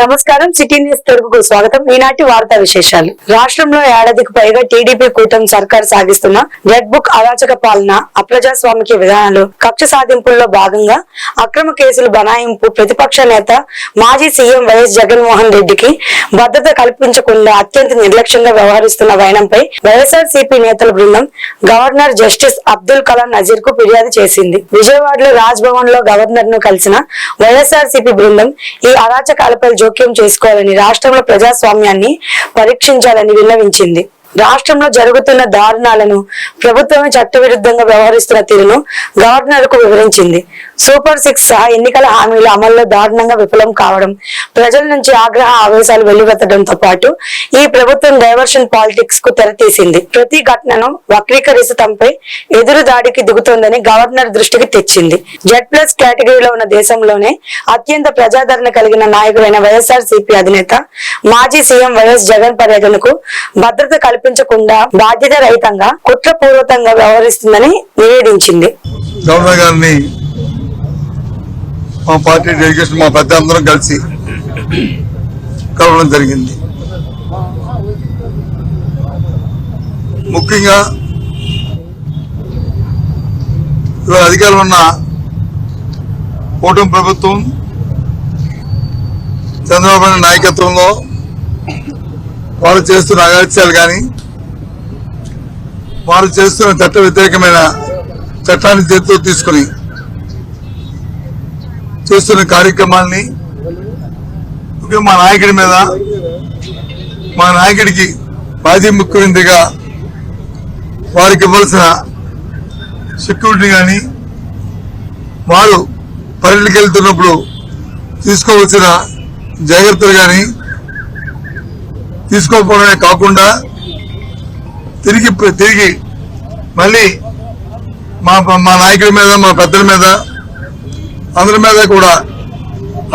నమస్కారం. City news తెలుగుకు స్వాగతం. ఈనాటి వార్తా విశేషాలు. రాష్ట్రంలో ఏడాదికి పైగా టీడీపీ కూటమి సర్కారు సాగిస్తున్న రెడ్ బుక్ అరాచక పాలన అప్రజాస్వామిక విధానాలు కక్ష సాధింపుల్లో భాగంగా అక్రమ కేసులు బనాయింపు ప్రతిపక్ష నేత మాజీ సీఎం వైఎస్ జగన్మోహన్ రెడ్డికి భద్రత కల్పించకుండా అత్యంత నిర్లక్ష్యంగా వ్యవహరిస్తున్న వైనంపై వైఎస్ఆర్ సిపి నేతల బృందం గవర్నర్ జస్టిస్ అబ్దుల్ కలాం నజీర్కు ఫిర్యాదు చేసింది. విజయవాడలో రాజ్ భవన్లో గవర్నర్ను కలిసిన వైఎస్ఆర్ సిపి బృందం ఈ అరాచకాలపై జోక్యం చేసుకోవాలని రాష్ట్రంలో ప్రజాస్వామ్యాన్ని పరీక్షించాలని విన్నవించింది. రాష్ట్రంలో జరుగుతున్న దారుణాలను ప్రభుత్వమే చట్టవిరుద్ధంగా వ్యవహరిస్తున్న తీరును గవర్నర్కు వివరించింది. సూపర్ సిక్స్ సహా ఎన్నికల హామీల అమల్లో దారుణంగా విఫలం కావడం ప్రజల నుంచి ఆగ్రహ ఆవేశాలు వెల్లువెత్తడంతో పాటు ఈ ప్రభుత్వం డైవర్షన్ పాలిటిక్స్కు తెరతీసింది. ప్రతి ఘటనను వక్రీకరిస్తంపై ఎదురు దాడికి దిగుతోందని గవర్నర్ దృష్టికి తెచ్చింది. జెడ్ ప్లస్ కేటగిరీలో ఉన్న దేశంలోనే అత్యంత ప్రజాదరణ కలిగిన నాయకుడైన వైఎస్ఆర్ సిపి అధినేత మాజీ సీఎం వైఎస్ జగన్ పర్యటనకు భద్రత కల్పించకుండా బాధ్యత రహితంగా కుట్రపూర్వకంగా వ్యవహరిస్తుందని నివేదించింది. గవర్నర్ గారిని మా పార్టీ డెలిగేషన్ మా పెద్ద అందరం కలిసి కలవడం జరిగింది. ముఖ్యంగా ఇవాళ అధికారులు ఉన్న కూటమి ప్రభుత్వం చంద్రబాబు నాయకత్వంలో వాళ్ళు చేస్తున్న అగాత్యాలు కానీ వారు చేస్తున్న చట్ట వ్యతిరేకమైన చట్టాన్ని చేతితో తీసుకుని చేస్తున్న కార్యక్రమాల్ని మా నాయకుడి మీద మా నాయకుడికి మాజీ ముఖ్యమంత్రిగా వారికి ఇవ్వాల్సిన సెక్యూరిటీ కానీ వారు పర్యటనకి వెళ్తున్నప్పుడు తీసుకోవాల్సిన జాగ్రత్తలు కానీ తీసుకోకపోవడమే కాకుండా తిరిగి తిరిగి మళ్ళీ మా మా నాయకుల మీద మా పెద్దల మీద అందరి మీద కూడా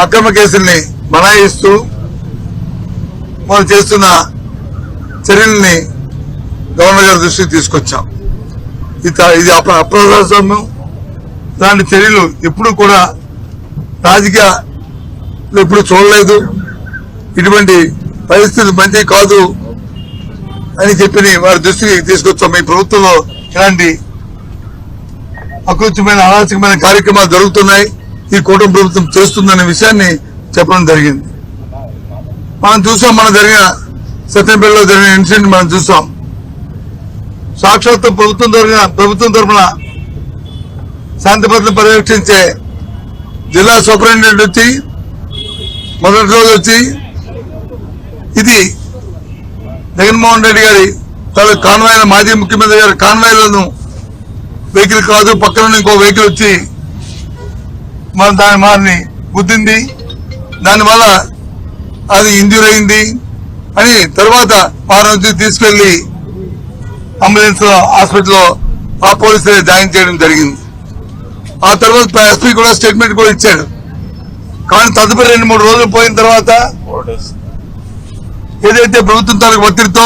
అక్రమ కేసుల్ని బనాయిస్తూ వాళ్ళు చేస్తున్న చర్యల్ని గవర్నర్ గారి దృష్టికి తీసుకొచ్చాం. ఇది ఇది అప్ర- అప్రజాస్వామ్యం దాని చర్యలు ఎప్పుడు కూడా రాజకీయ ఎప్పుడు చూడలేదు. ఇటువంటి పరిస్థితి మంచి కాదు అని చెప్పి వారి దృష్టికి తీసుకొచ్చాం. మీ ప్రభుత్వంలో ఇలాంటి అకృత్యమైన అనాశకమైన కార్యక్రమాలు జరుగుతున్నాయి. ఈ కూటమి ప్రభుత్వం చేస్తుందనే విషయాన్ని చెప్పడం జరిగింది. మనం చూసాం మన జరిగిన సత్యంపల్లిలో జరిగిన ఇన్సిడెంట్ మనం చూసాం. సాక్షాత్తు ప్రభుత్వం తరఫున ప్రభుత్వం తరఫున శాంతి భద్రత పర్యవేక్షించే జిల్లా సూపరింటెండెంట్ వచ్చి మొదటి రోజు వచ్చి ఇది జగన్మోహన్ రెడ్డి గారి తన కాన్వాయ్ మాజీ ముఖ్యమంత్రి గారి కాన్వాయ్లను వెహికల్ కాదు పక్కన ఇంకో వెహికల్ వచ్చి మన దాని మారిని గుద్దింది. దానివల్ల అది ఇంజూర్ అయింది అని తర్వాత వారం నుంచి తీసుకెళ్ళి అంబులెన్స్ హాస్పిటల్లో ఆ పోలీసులే జాయిన్ చేయడం జరిగింది. ఆ తర్వాత ఎస్పీ కూడా స్టేట్మెంట్ కూడా ఇచ్చాడు. కానీ తదుపరి రెండు మూడు రోజులు పోయిన తర్వాత ఏదైతే ప్రభుత్వం తాలూకు ఒత్తిడితో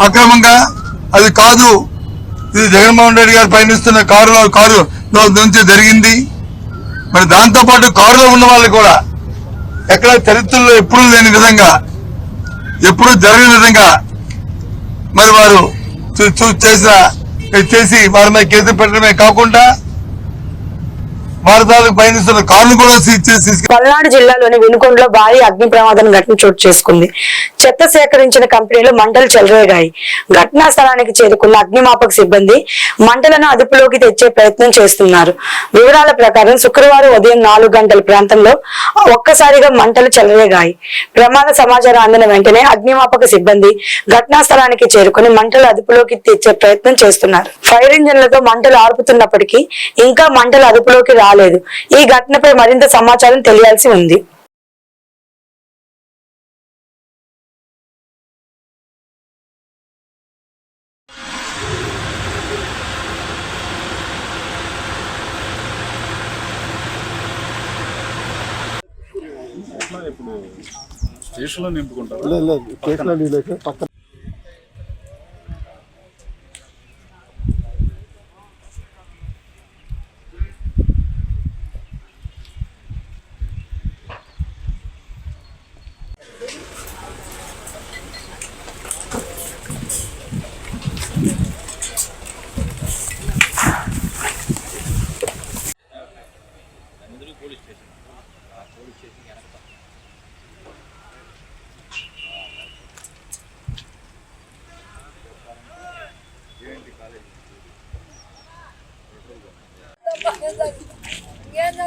అక్రమంగా అది కాదు ఇది జగన్మోహన్ రెడ్డి గారు పయనిస్తున్న కారులో కారు నుంచి జరిగింది. మరి దాంతో పాటు కారులో ఉన్న వాళ్ళు కూడా ఎక్కడ చరిత్రలో ఎప్పుడూ లేని విధంగా ఎప్పుడూ జరగని విధంగా మరి వారు చూ- చేసిన చేసి వారి మీద కేసు పెట్టడమే కాకుండా వారి పయనిస్తున్న కార్లు కూడా సీజ్ చేసి పల్నాడు జిల్లాలోని వినుకొండలో భారీ అగ్ని ప్రమాదం ఘటన చోటు చేసుకుంది. చెత్త సేకరించిన కంపెనీలు మంటలు చెలరేగాయి. ఘటనా స్థలానికి చేరుకున్న అగ్నిమాపక సిబ్బంది మంటలను అదుపులోకి తెచ్చే ప్రయత్నం చేస్తున్నారు. వివరాల ప్రకారం శుక్రవారం ఉదయం నాలుగు గంటల ప్రాంతంలో ఒక్కసారిగా మంటలు చెలరేగాయి. ప్రమాద సమాచారం అందిన వెంటనే అగ్నిమాపక సిబ్బంది ఘటనా స్థలానికి చేరుకుని మంటలు అదుపులోకి తెచ్చే ప్రయత్నం చేస్తున్నారు. ఫైర్ ఇంజన్లతో మంటలు ఆర్పుతున్నప్పటికీ ఇంకా మంటలు అదుపులోకి రాలేదు. ఈ ఘటనపై మరింత సమాచారం తెలియాల్సి ఉంది. స్టేషన్లో నింపుకుంటారు? లేదు లేదు.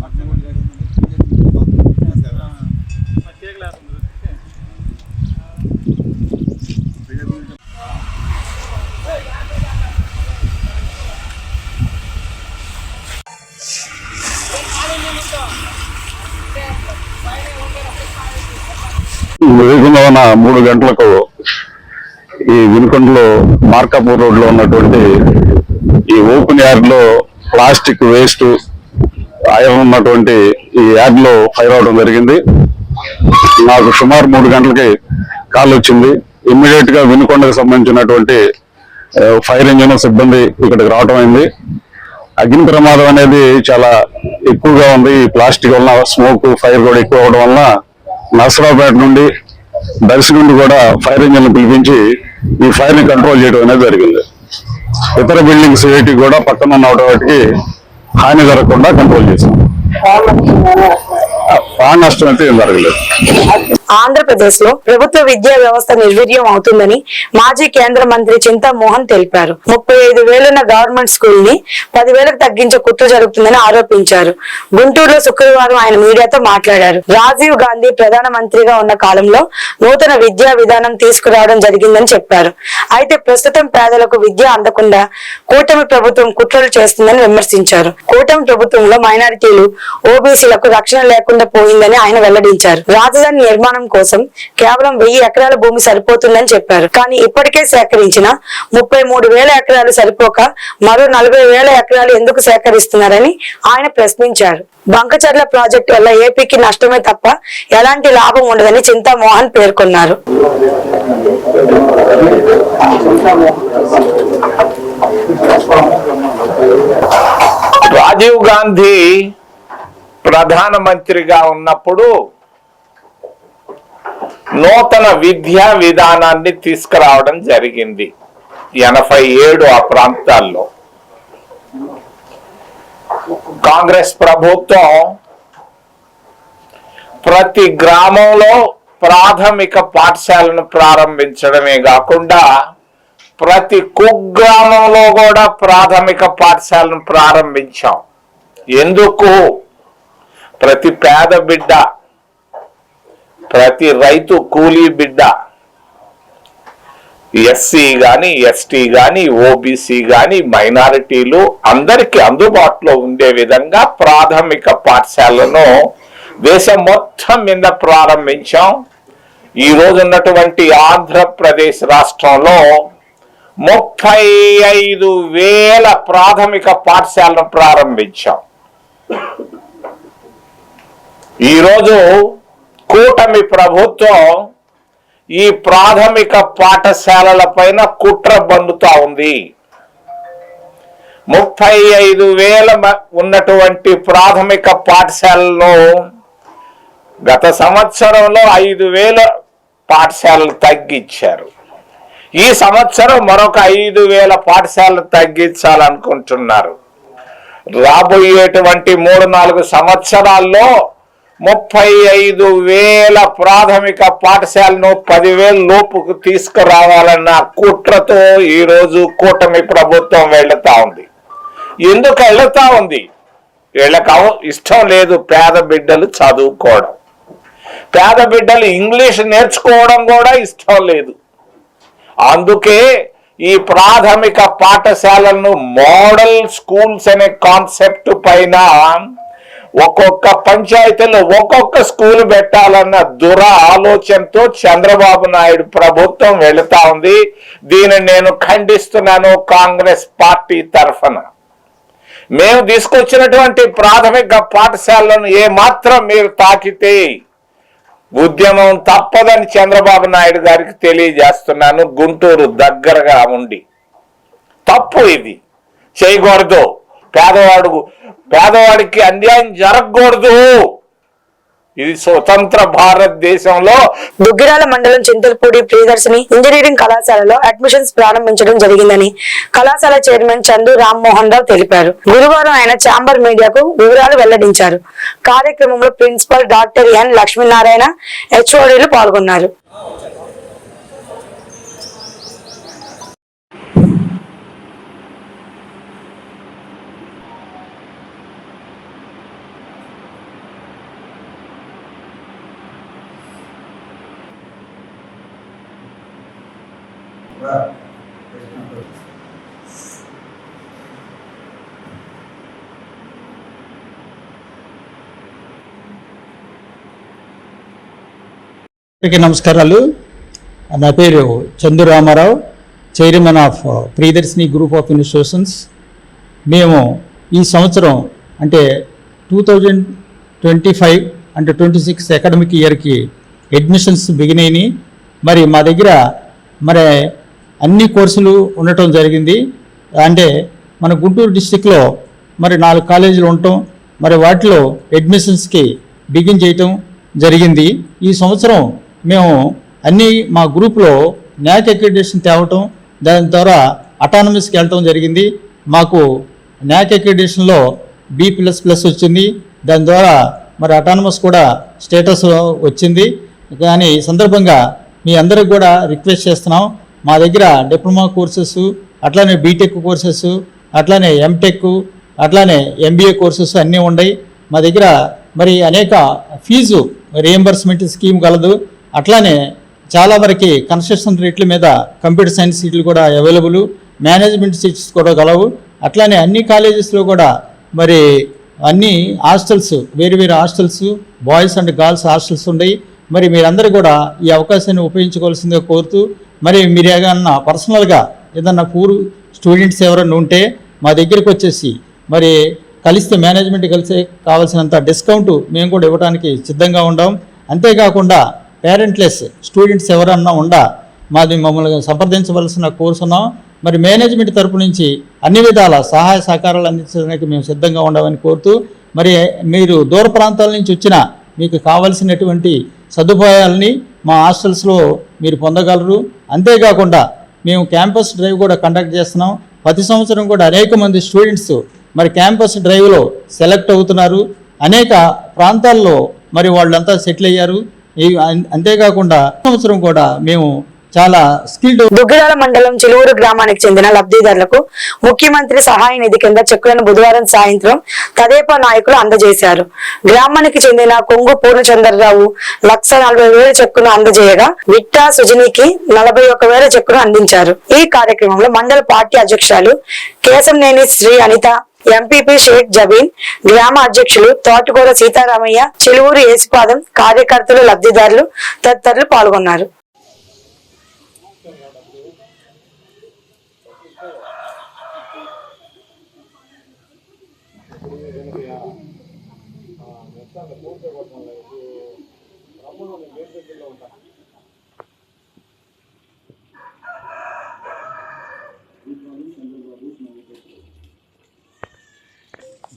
పక్కన ఏం చదువుతారు నా మూడు గంటలకు ఈ వినుకొండలో మార్కాపూర్ రోడ్లో ఉన్నటువంటి ఈ ఓపెన్ యార్డ్లో ప్లాస్టిక్ వేస్ట్ ఐరన్ ఉన్నటువంటి ఈ యార్డ్లో ఫైర్ అవడం జరిగింది. నాకు సుమారు మూడు గంటలకి కాల్ వచ్చింది. ఇమ్మీడియట్గా వినుకొండకు సంబంధించినటువంటి ఫైర్ ఇంజిన్ సిబ్బంది ఇక్కడికి రావడం అయింది. అగ్ని ప్రమాదం అనేది చాలా ఎక్కువగా ఉంది. ఈ ప్లాస్టిక్ వలన స్మోక్ ఫైర్ కూడా ఎక్కువ అవడం వలన నర్సరావుపేట నుండి దర్శి నుండి కూడా ఫైర్ ఇంజిన్ పిలిపించి ఈ ఫైర్ని కంట్రోల్ చేయడం అనేది జరిగింది. ఇతర బిల్డింగ్స్ వేటికి కూడా పక్కన ఉన్న వాటికి హాని జరగకుండా కంట్రోల్ చేసాం ప్రాణ నష్టం అయితే ఏం జరగలేదు. ఆంధ్రప్రదేశ్లో ప్రభుత్వ విద్యా వ్యవస్థ నిర్వీర్యం అవుతుందని మాజీ కేంద్ర మంత్రి చింతా మోహన్ తెలిపారు. ముప్పై ఐదు వేలున్న గవర్నమెంట్ స్కూల్ని పదివేలకు తగ్గించే కుట్ర జరుగుతుందని ఆరోపించారు. గుంటూరులో శుక్రవారం ఆయన మీడియాతో మాట్లాడారు. రాజీవ్ గాంధీ ప్రధాన మంత్రిగా ఉన్న కాలంలో నూతన విద్యా విధానం తీసుకురావడం జరిగిందని చెప్పారు. అయితే ప్రస్తుతం పేదలకు విద్య అందకుండా కూటమి ప్రభుత్వం కుట్రలు చేస్తుందని విమర్శించారు. కూటమి ప్రభుత్వంలో మైనారిటీలు ఓబీసీలకు రక్షణ లేకుండా పోయిందని ఆయన వెల్లడించారు. రాజధాని నిర్మాణం కోసం కేవలం వెయ్యి ఎకరాల భూమి సరిపోతుందని చెప్పారు. కానీ ఇప్పటికే సేకరించిన ముప్పై మూడు వేల ఎకరాలు సరిపోక మరో నలభై వేల ఎకరాలు ఎందుకు సేకరిస్తున్నారని ఆయన ప్రశ్నించారు. బంకచర్ల ప్రాజెక్టు వల్ల ఏపీకి నష్టమే తప్ప ఎలాంటి లాభం ఉండదని చింతామోహన్ పేర్కొన్నారు. రాజీవ్ గాంధీ ప్రధానమంత్రిగా ఉన్నప్పుడు నూతన విద్యా విధానాన్ని తీసుకురావడం జరిగింది ఎనభై ఏడు ఆ ప్రాంతాల్లో. కాంగ్రెస్ ప్రభుత్వం ప్రతి గ్రామంలో ప్రాథమిక పాఠశాలను ప్రారంభించడమే కాకుండా ప్రతి కుగ్రామంలో కూడా ప్రాథమిక పాఠశాలను ప్రారంభించాం. ఎందుకు? ప్రతి పేద బిడ్డ ప్రతి రైతు కూలీ బిడ్డ ఎస్సీ కానీ ఎస్టీ కానీ ఓబీసీ కానీ మైనారిటీలు అందరికీ అందుబాటులో ఉండే విధంగా ప్రాథమిక పాఠశాలను దేశం మొత్తం మీద ప్రారంభించాం. ఈ రోజు ఉన్నటువంటి ఆంధ్రప్రదేశ్ రాష్ట్రంలో ముప్పై ఐదు వేల ప్రాథమిక పాఠశాలను ప్రారంభించాం. ఈరోజు కూటమి ప్రభుత్వం ఈ ప్రాథమిక పాఠశాలల పైన కుట్ర బండుతా ఉంది. ముప్పై ఐదు వేల ఉన్నటువంటి ప్రాథమిక పాఠశాలలో గత సంవత్సరంలో ఐదు వేల పాఠశాలలు తగ్గించారు. ఈ సంవత్సరం మరొక ఐదు వేల పాఠశాలలు తగ్గించాలనుకుంటున్నారు. రాబోయేటువంటి మూడు నాలుగు సంవత్సరాల్లో ముప్పై ఐదు వేల ప్రాథమిక పాఠశాలను పదివేల లోపుకు తీసుకురావాలన్న కుట్రతో ఈరోజు కూటమి ప్రభుత్వం వెళ్తా ఉంది. ఎందుకు వెళ్తా ఉంది? వీళ్ళకు ఇష్టం లేదు పేద బిడ్డలు చదువుకోవడం. పేద బిడ్డలు ఇంగ్లీష్ నేర్చుకోవడం కూడా ఇష్టం లేదు. అందుకే ఈ ప్రాథమిక పాఠశాలను మోడల్ స్కూల్స్ అనే కాన్సెప్ట్ పైన ఒక్కొక్క పంచాయతీలో ఒక్కొక్క స్కూల్ పెట్టాలన్న దుర ఆలోచనతో చంద్రబాబు నాయుడు ప్రభుత్వం వెళుతా ఉంది. దీనిని నేను ఖండిస్తున్నాను కాంగ్రెస్ పార్టీ తరఫున. మేము తీసుకొచ్చినటువంటి ప్రాథమిక పాఠశాలను ఏ మాత్రం మీరు తాకితే ఉద్యమం తప్పదని చంద్రబాబు నాయుడు గారికి తెలియజేస్తున్నాను. గుంటూరు దగ్గరగా ఉండి. తప్పు ఇది. చేయకూడదు. పేదవాడు పేదవాడికి అన్యాయం జరగకూడదు. ఇది స్వతంత్ర భారతదేశంలో దుగ్గిరాల మండలం చింతలపూడి ప్రియదర్శిని ఇంజనీరింగ్ కళాశాలలో అడ్మిషన్స్ ప్రారంభించడం జరిగిందని కళాశాల చైర్మన్ చందు రామ్మోహన్ రావు తెలిపారు. గురువారం ఆయన చాంబర్ మీడియాకు వివరాలు వెల్లడించారు. కార్యక్రమంలో ప్రిన్సిపల్ డాక్టర్ ఎన్ లక్ష్మీనారాయణ హెచ్ఓడీలు పాల్గొన్నారు. అందరికీ నమస్కారాలు. నా పేరు Chandu Ramarao chairman of Priyadarshini group of institutions. మేము ఈ సంవత్సరం అంటే టూ థౌజండ్ ట్వంటీ ఫైవ్ అంటే ట్వంటీ సిక్స్ అకాడమిక్ ఇయర్కి అడ్మిషన్స్ బిగినాయి మరి మా దగ్గర మరి అన్ని కోర్సులు ఉండటం జరిగింది. అంటే మన గుంటూరు డిస్టిక్లో మరి నాలుగు కాలేజీలు ఉండటం మరి వాటిలో అడ్మిషన్స్కి బిగిన్ చేయటం జరిగింది. ఈ సంవత్సరం మేము అన్ని మా గ్రూప్లో న్యాక్ అక్రిడేషన్ తేవటం దాని ద్వారా అటానమస్కి వెళ్ళటం జరిగింది. మాకు న్యాక్ అక్రిడేషన్లో బి ప్లస్ ప్లస్ వచ్చింది. దాని ద్వారా మరి అటానమస్ కూడా స్టేటస్ వచ్చింది. కానీ సందర్భంగా మీ అందరికి కూడా రిక్వెస్ట్ చేస్తున్నాం. మా దగ్గర డిప్లొమా కోర్సెస్ అట్లానే బీటెక్ కోర్సెస్ అట్లానే ఎంటెక్ అట్లానే ఎంబీఏ కోర్సెస్ అన్నీ ఉన్నాయి మా దగ్గర మరి అనేక ఫీజు రియంబర్స్మెంట్ స్కీమ్ కలదు. అట్లానే చాలా వరకు కన్స్ట్రక్షన్ రేట్ల మీద కంప్యూటర్ సైన్స్ సీట్లు కూడా అవైలబుల్ మేనేజ్మెంట్ సీట్స్ కూడా కలవు. అట్లానే అన్ని కాలేజెస్లో కూడా మరి అన్ని హాస్టల్స్ వేరు వేరు hostels boys and girls hostels ఉన్నాయి మరి మీరందరూ కూడా ఈ అవకాశాన్ని ఉపయోగించుకోవాల్సిందిగా కోరుతూ మరి మీరు ఏమన్నా పర్సనల్గా ఏదన్నా పూర్ స్టూడెంట్స్ ఎవరైనా ఉంటే మా దగ్గరికి వచ్చేసి మరి కలిస్తే మేనేజ్మెంట్ కలిసి కావాల్సినంత డిస్కౌంట్ మేము కూడా ఇవ్వడానికి సిద్ధంగా ఉండాం. అంతేకాకుండా పేరెంట్లెస్ స్టూడెంట్స్ ఎవరన్నా ఉండా మాది మమ్మల్ని సంప్రదించవలసిన కోరుతున్నాం మరి మేనేజ్మెంట్ తరపు నుంచి అన్ని విధాల సహాయ సహకారాలు అందించడానికి మేము సిద్ధంగా ఉండమని కోరుతూ మరి మీరు దూర ప్రాంతాల నుంచి వచ్చిన మీకు కావలసినటువంటి సదుపాయాలని మా హాస్టల్స్లో మీరు పొందగలరు. అంతేకాకుండా మేము క్యాంపస్ డ్రైవ్ కూడా కండక్ట్ చేస్తున్నాం. ప్రతి సంవత్సరం కూడా అనేక మంది స్టూడెంట్స్ మరి క్యాంపస్ డ్రైవ్లో సెలెక్ట్ అవుతున్నారు. అనేక ప్రాంతాల్లో మరి వాళ్ళంతా సెటిల్ అయ్యారు. అంతేకాకుండా సంవత్సరం కూడా మేము చాలా స్కిల్డ్ దుగ్గిరాల మండలం చిలువురు గ్రామానికి చెందిన లబ్ధిదారులకు ముఖ్యమంత్రి సహాయ నిధి కింద చెక్కులను బుధవారం సాయంత్రం తదేపా నాయకులు అందజేశారు. గ్రామానికి చెందిన కొంగు పూర్ణచంద్రరావు లక్ష నలభై వేల చెక్కును అందజేయగా విట్టా సుజనికి నలభై ఒక వేల చెక్కును అందించారు. ఈ కార్యక్రమంలో మండల పార్టీ అధ్యక్షురాలు కేశంనేని శ్రీ అనిత ఎంపీపీ షేక్ జబీన్ గ్రామ అధ్యక్షులు తోటకూర సీతారామయ్య చెలువురు ఏసుపాదం కార్యకర్తలు లబ్ధిదారులు తదితరులు పాల్గొన్నారు.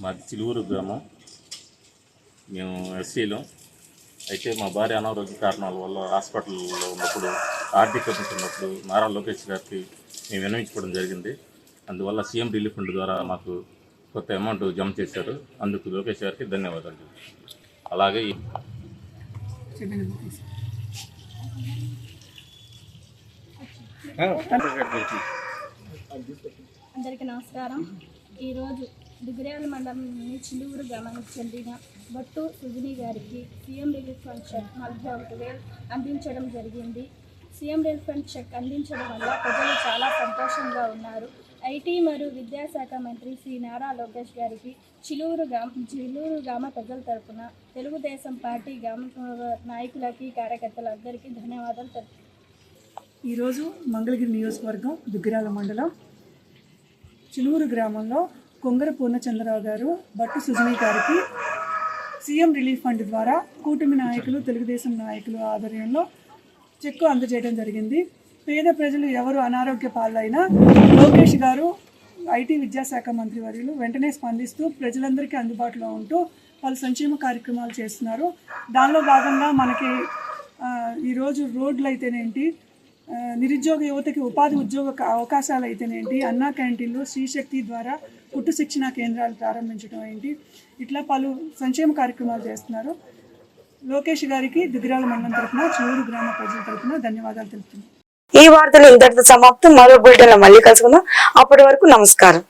మాది చిలువురు గ్రామం. మేము ఎస్సీలో. అయితే మా భార్య అనారోగ్య కారణాల వల్ల హాస్పిటల్లో ఉన్నప్పుడు ఆర్థిక ఉన్నప్పుడు నారా లోకేష్ గారికి మేము విన్నవించుకోవడం జరిగింది. అందువల్ల సీఎం రిలీఫ్ ఫండ్ ద్వారా మాకు కొత్త అమౌంట్ జమ చేశారు. అందుకు లోకేష్ గారికి ధన్యవాదాలు. అలాగే అందరికీ నమస్కారం. ఈరోజు దిగురేల మండలంలోని చిలువురు గ్రామానికి చెందిన బట్టు సుజిని గారికి సీఎం రిలీఫ్ ఫండ్ చెక్ నలభై ఒకటి వేలు అందించడం జరిగింది. సీఎం రిలీఫ్ ఫండ్ చెక్ అందించడం వల్ల ప్రజలు చాలా సంతోషంగా ఉన్నారు. ఐటీ మరియు విద్యాశాఖ మంత్రి శ్రీ నారా లోకేష్ గారికి చిలూరు గ్రామ చిలూరు గ్రామ ప్రజల తరపున తెలుగుదేశం పార్టీ గ్రామ నాయకులకి కార్యకర్తలందరికీ ధన్యవాదాలు తెలుపు. ఈరోజు మంగళగిరి నియోజకవర్గం దుగ్గిరాల మండలం చిలువురు గ్రామంలో కొంగర పూర్ణచంద్రరావు గారు బట్టు సుజని గారికి సీఎం రిలీఫ్ ఫండ్ ద్వారా కూటమి నాయకులు తెలుగుదేశం నాయకులు ఆధ్వర్యంలో చెక్కు అందజేయడం జరిగింది. పేద ప్రజలు ఎవరు అనారోగ్య పాలైనా లోకేష్ గారు ఐటీ విద్యాశాఖ మంత్రి వర్యులు వెంటనే స్పందిస్తూ ప్రజలందరికీ అందుబాటులో ఉంటూ వాళ్ళు సంక్షేమ కార్యక్రమాలు చేస్తున్నారు. దానిలో భాగంగా మనకి ఈరోజు రోడ్లు అయితేనేంటి నిరుద్యోగ యువతకి ఉపాధి ఉద్యోగ అవకాశాలు అయితేనేంటి అన్నా క్యాంటీన్లు శ్రీశక్తి ద్వారా కుట్టు శిక్షణ కేంద్రాలు ప్రారంభించడం ఏంటి ఇట్లా పలు సంక్షేమ కార్యక్రమాలు చేస్తున్నారు. లోకేష్ గారికి దుగ్గిరాల మండలం తరఫున చివూరు గ్రామ ప్రజల తరఫున ధన్యవాదాలు తెలుపుతున్నాను ఈ వార్తలు ఇంతటితో సమాప్తం. మరో బులెటిన్ మళ్ళీ కలుసుకుందాం. అప్పటి వరకు నమస్కారం.